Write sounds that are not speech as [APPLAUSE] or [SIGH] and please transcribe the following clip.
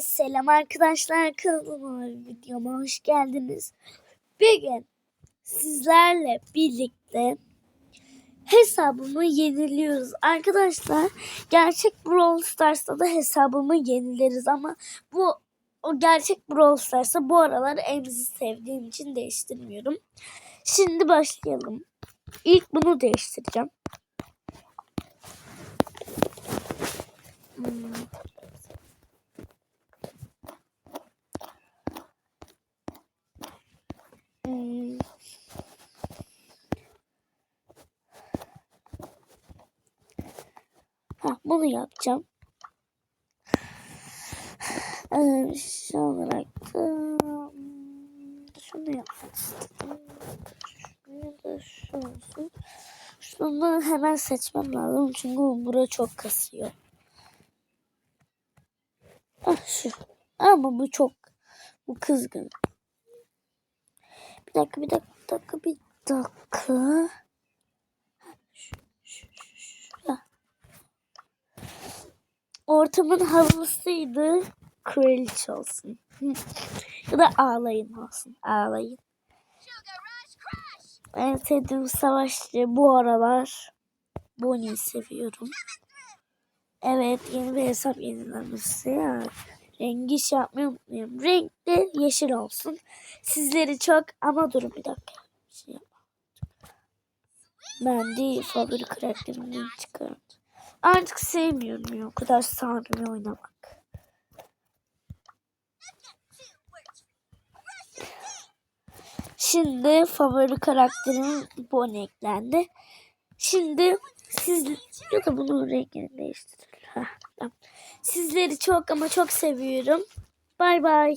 Selam arkadaşlar kanalıma videoma hoş geldiniz. Bugün sizlerle birlikte hesabımı yeniliyoruz. Arkadaşlar gerçek Brawl Stars'ta da hesabımı yenileriz ama bu o gerçek Brawl Stars'ta bu aralar Emzi sevdiğim için değiştirmiyorum. Şimdi başlayalım. İlk bunu değiştireceğim. Ha, bunu yapacağım. Ee, şu olarak da şunu yapmak istedim. Da şu olsun. Şunu hemen seçmem lazım çünkü bu bura çok kasıyor. Ah şu. Ama bu çok bu kızgın. Bir dakika bir dakika bir dakika bir dakika. Şu, şu, şu, şu. Ha. Ortamın havalısıydı. Kraliçe olsun. [LAUGHS] Ya da ağlayın olsun. Ağlayın. En sevdiğim savaşçı bu aralar. Bonnie'yi seviyorum. Evet yeni bir hesap yenilenmesi ya. Rengi şey yapmayı unutmayayım. Renk de yeşil olsun. Sizleri çok ama durun bir dakika. Şey. Ben de favori karakterimden çıkardım. Artık sevmiyorum ya. O kadar sarmıyor oynamak. Şimdi favori karakterim Bonnie eklendi. Şimdi siz ya da bunun rengini tamam. Sizleri çok ama çok seviyorum. Bay bay.